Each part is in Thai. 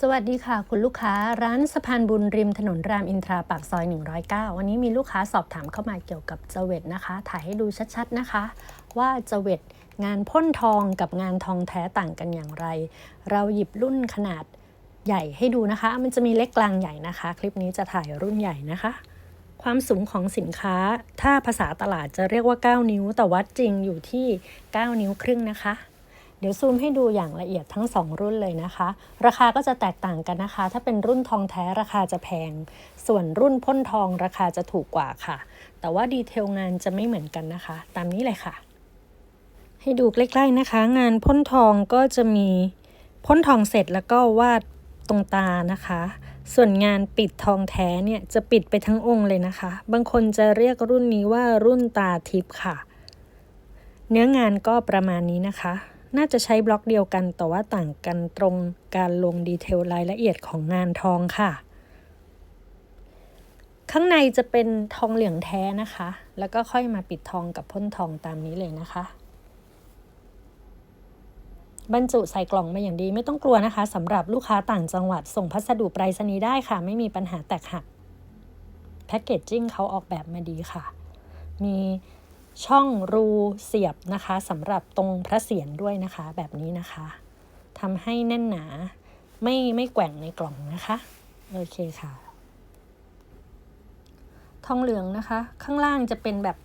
สวัสดีค่ะ คุณลูกค้าร้านสะพานบุญริมถนนรามอินทราปากซอย 109 วันนี้มีลูกค้าสอบถามเข้ามาเกี่ยวกับเจเวตนะคะ ถ่ายให้ดูชัดๆนะคะ ว่าเจเวตงานพ่นทองกับงานทองแท้ต่างกันอย่างไร เราหยิบรุ่นขนาดใหญ่ให้ดูนะคะ มันจะมีเล็กกลางใหญ่นะคะ คลิปนี้จะถ่ายรุ่นใหญ่นะคะ ความสูงของสินค้า ถ้าภาษาตลาดจะเรียกว่า 9 นิ้วแต่วัดจริงอยู่ที่ 9 นิ้วครึ่งนะคะ เดี๋ยวซูมให้ดูอย่างละเอียดทั้ง 2 รุ่นเลยนะคะ ราคาก็จะแตกต่างกันนะคะ ถ้าเป็นรุ่นทองแท้ราคาจะแพง ส่วนรุ่นพ่นทองราคาจะถูกกว่าค่ะ แต่ว่าดีเทลงานจะไม่เหมือนกันนะคะ ตามนี้เลยค่ะ ให้ดูใกล้ๆนะคะ งานพ่นทองก็จะมีพ่นทองเสร็จแล้วก็วาดตรงตานะคะ ส่วนงานปิดทองแท้เนี่ยจะปิดไปทั้งองค์เลยนะคะ บางคนจะเรียกรุ่นนี้ว่ารุ่นตาทิพย์ค่ะ เนื้องานก็ประมาณนี้นะคะ น่าจะใช้บล็อกเดียวกัน แต่ว่าต่างกันตรงการลงดีเทลรายละเอียดของงานทองค่ะ ข้างในจะเป็นทองเหลืองแท้นะคะ แล้วก็ค่อยมาปิดทองกับพ่นทองตามนี้เลยนะคะ บรรจุใส่กล่องมาอย่างดีไม่ต้องกลัวนะคะสำหรับลูกค้าต่างจังหวัดส่งพัสดุไปรษณีย์ได้ค่ะ ไม่มีปัญหาแตกหักแพ็กเกจจิ้งเขาออกแบบมาดีค่ะ มี ช่องรูเสียบนะคะสำหรับตรงพระเศียรด้วยนะคะแบบนี้นะคะทำให้แน่นหนาไม่ไม่แกว่งในกล่องนะคะโอเคค่ะ ทองเหลืองนะคะ ข้างล่างจะเป็นแบบ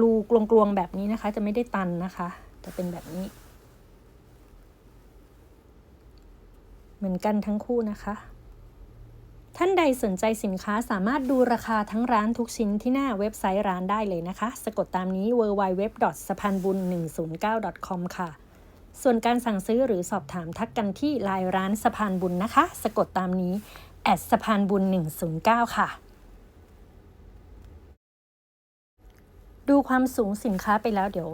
รูกลวงๆแบบนี้นะคะ จะไม่ได้ตันนะคะ จะเป็นแบบนี้ เหมือนกันทั้งคู่นะคะ ท่านใดสนใจสินค้าสามารถดูราคาทั้งร้านทุกชิ้นที่หน้าเว็บไซต์ร้านได้เลยนะคะ สะกดตามนี้ w w w s a p a n b u n 1 0 9 com ค่ะ ส่วนการสั่งซื้อหรือสอบถามทักกันที่ไลน์ร้านสะพานบุญนะคะ สะกดตามนี้แอดสะพานบุญ 109 ค่ะ ดูความสูงสินค้าไปแล้วเดี๋ยว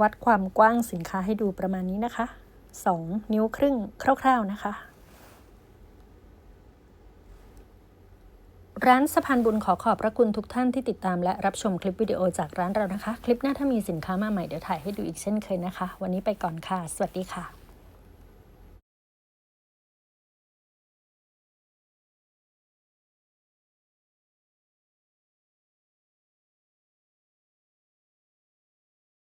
วัดความกว้างสินค้าให้ดูประมาณนี้นะคะ 2 นิ้วครึ่งคร่าวๆนะคะ ร้านสะพานบุญขอขอบพระคุณทุกท่านที่ติดตามและรับชมคลิปวิดีโอจากร้านเรานะคะ คลิปหน้าถ้ามีสินค้ามาใหม่เดี๋ยวถ่ายให้ดูอีกเช่นเคยนะคะ วันนี้ไปก่อนค่ะ สวัสดีค่ะ